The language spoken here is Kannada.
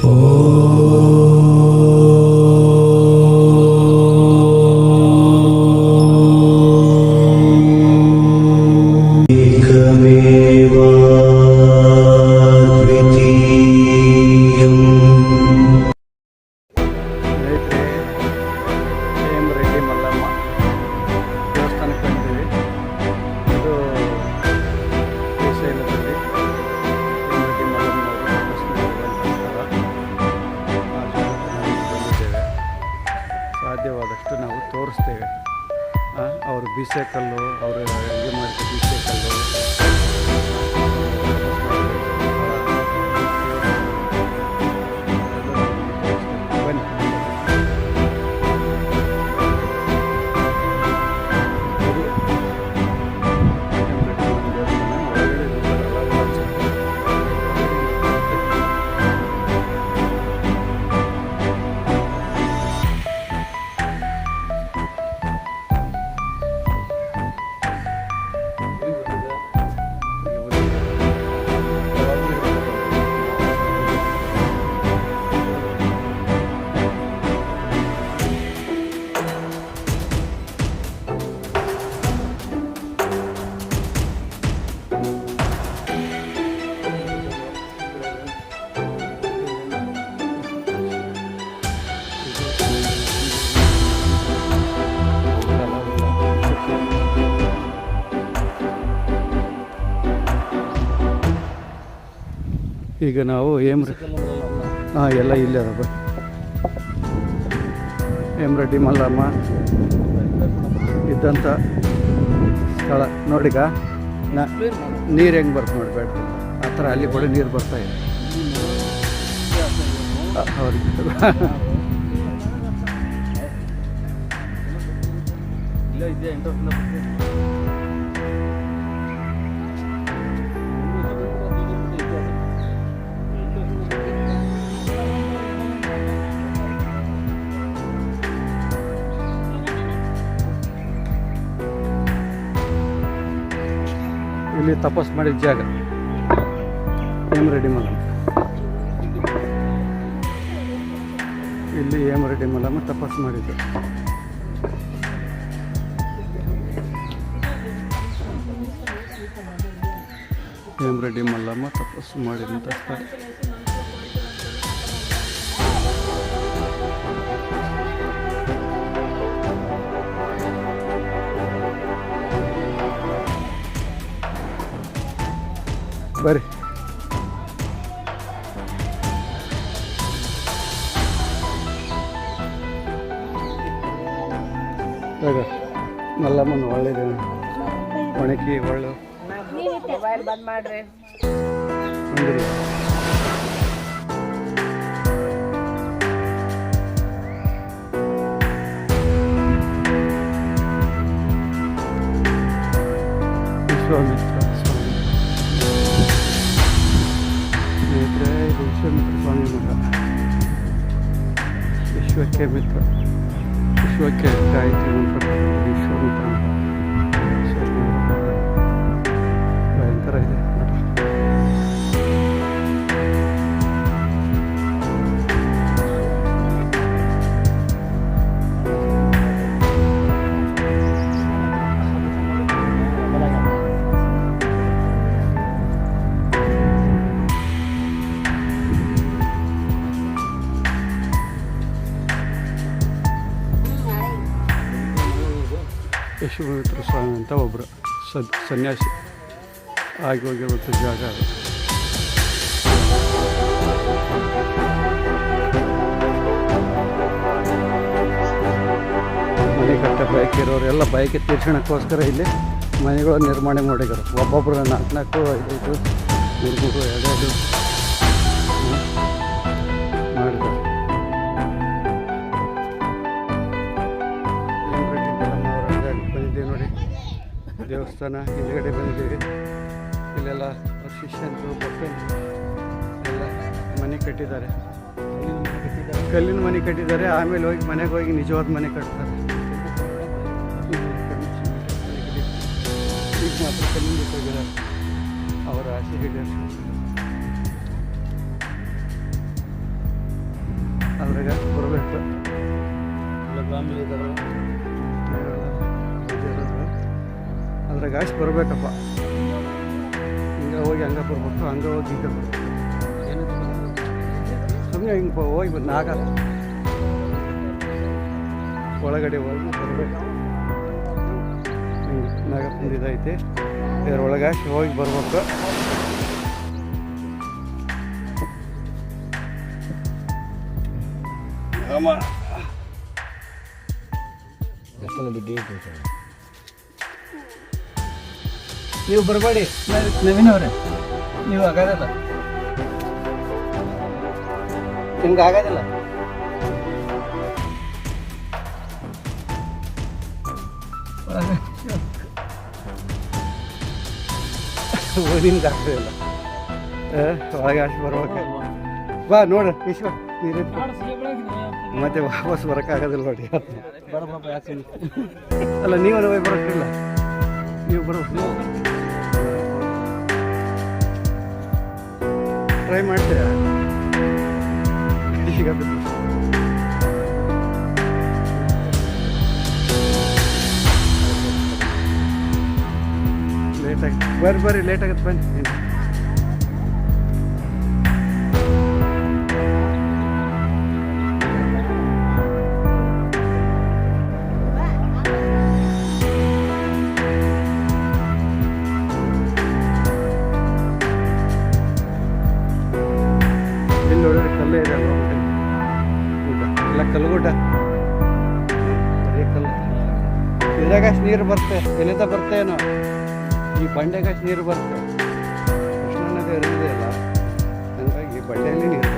Oh, oh. ಬೀಸೆಕಲ್ಲು ಅವರು ಇದು ಮಾಡಿದ ಈಗ ನಾವು ಹೇಮ್ರ ಹಾಂ ಎಲ್ಲ ಇಲ್ಲೇ ಅದ ಹೇಮ್ರೆಡ್ಡಿ ಮಲ್ಲಮ್ಮ ಇದ್ದಂಥ ಸ್ಥಳ. ನೋಡಿಗ ನೀರು ಹೆಂಗೆ ಬರ್ತು ನೋಡಿ ಬೇಡ. ಆ ಥರ ಅಲ್ಲಿ ಕೂಡ ನೀರು ಬರ್ತಾ ಇದೆ. ಆ, ಇಲ್ಲ ತಪಸ್ ಮಾಡಿದ ಜಾಗ. ಏಮ್ ರೆಡ್ಡಿ ಮಲ್ಲಮ್ಮ. ಇಲ್ಲಿ ಏಮ್ ರೆಡ್ಡಿ ಮಲ್ಲಮ್ಮ ತಪಸ್ ಮಾಡಿದ್ದು. ಏಮ್ ರೆಡ್ಡಿ ಮಲ್ಲಮ್ಮ ತಪಸ್ಸು ಮಾಡಿದಂಥ ಸ್ಥಳ. ಬರ್ರಿ. ಮಲ್ಲಮ್ಮನ ಒಳ್ಳೇದು. ಒಣಗಿ ಒಳ್ಳೆ. ಮೊಬೈಲ್ ಬಂದ್ ಮಾಡ್ರಿ ವಿಶ್ವಾಮಿತ್ರ ಇದು ವಿಶ್ವಾಮಿತ್ರ ಸ್ವಾಮಿ ಮಠ ವಿಶ್ವಕ್ಕೆ ಮಿತ್ರ ವಿಶ್ವಕ್ಕೆ ಗಾಯತ್ರಿ ಮಂತ್ರ ವಿಶ್ವಾಮಿತ್ರ ಯಶವಂತರ ಸ್ವಾಮಿ ಅಂತ ಒಬ್ಬರು ಸದ್ ಸನ್ಯಾಸಿ ಆಗಿ ಹೋಗಿರುವಂಥ ಜಾಗ ಅದು. ಮನೆ ಕಟ್ಟ ಬೈಕ್ ಇರೋರೆಲ್ಲ ಬೈಕ್ ತೀರ್ಸೋಣಕ್ಕೋಸ್ಕರ ಇಲ್ಲಿ ಮನೆಗಳು ನಿರ್ಮಾಣ ಮಾಡಿದರು ಒಬ್ಬೊಬ್ಬರು ನಾಲ್ಕು ನಾಲ್ಕು ಐದೈದು ಮೂರು ಮೂರು ಎರಡೆರಡು ಮಾಡಿದ್ದಾರೆ. ದೇವಸ್ಥಾನ ಹಿಂದ್ಗಡೆ ಬಂದಿದ್ದೀವಿ. ಇಲ್ಲೆಲ್ಲ ಶಿಷ್ಯಂತರು ಭಕ್ತಂತರು ಎಲ್ಲ ಮನೆ ಕಟ್ಟಿದ್ದಾರೆ. ಕಲ್ಲಿನ ಮನೆ ಕಟ್ಟಿದ್ದಾರೆ. ಆಮೇಲೆ ಹೋಗಿ ಮನೆಗೆ ಹೋಗಿ ನಿಜವಾದ ಮನೆ ಕಟ್ತಾರೆ. ಈಗ ಮಾತ್ರ ಹೋಗಿದ್ದಾರೆ ಅವರ ಆಸೆ ಈಡೇರಿಸ್ತಾರೆ ಅದ್ರಾಗ ಬರಬೇಕು. ಎಲ್ಲ ಫ್ಯಾಮಿಲಿ ಇದಾರೆ ಅದ್ರಾಗ ಅಷ್ಟು ಬರಬೇಕಪ್ಪ. ಹಿಂಗೆ ಹೋಗಿ ಹಂಗೆ ಬರ್ಬೇಕು ಹಂಗೆ ಹೋಗಿ ಹಿಂಗೆ ಬರ್ಬೇಕು. ಸುಮ್ಮನೆ ಹಿಂಗೆ ಹೋಗಿ ಬಂದು ಆಗಲ್ಲ ಒಳಗಡೆ ಹೋಗಿ ಬರಬೇಕು. ಹಿಂಗೆ ನಾಗಪ್ಪಂದು ಇದೈತೆ ಇದ್ರ ಒಳಗೆ ಹೋಗಿ ಬರ್ಬೇಕು. ಅಮ್ಮ. ನೀವು ಬರಬೇಡಿ. ನವೀನ್ ಅವರೇ ನೀವು ಆಗೋದಲ್ಲ. ನಿಮ್ಗೆ ಆಗೋದಿಲ್ಲ. ಓದಿನ್ಗೆ ಆಗ್ತದಿಲ್ಲ ಒಳಗೆ ಅಷ್ಟು ಬರ್ಬೇಕು. ಬಾ ನೋಡು ವಿಶ್ವ ನೀರು ಮತ್ತೆ ವಾಪಸ್ ಬರೋಕ್ಕಾಗೋದಿಲ್ಲ ನೋಡಿ. ಅಲ್ಲ ನೀವು ಬರೋಕ್ಕಿಲ್ಲ ನೀವು ಬರ್ಬೇಕು ಟ್ರೈ ಮಾಡ್ತೀರಾ? ಸಿಗತ್ತೆ. ಲೇಟ್ ಆಗಿ ಬರ್ರಿ ಬರ್ರಿ ಲೇಟಾಗತ್ತೆ ಬನ್ನಿ. ಬರೀ ಕಲ್ಲು ಇದ್ರಾಗ ಅಷ್ಟು ನೀರು ಬರುತ್ತೆ, ಎಲ್ಲಿಂದ ಬರ್ತೇನೋ ಈ ಬಂಡೆಗಷ್ಟು ನೀರು ಬರುತ್ತೆ. ಕೃಷ್ಣಾ ನದಿ ಹರಿದಿದೆ ಅಲ್ಲ ಹಂಗಾಗಿ ಬಂಡೆಯಲ್ಲಿ ನೀರು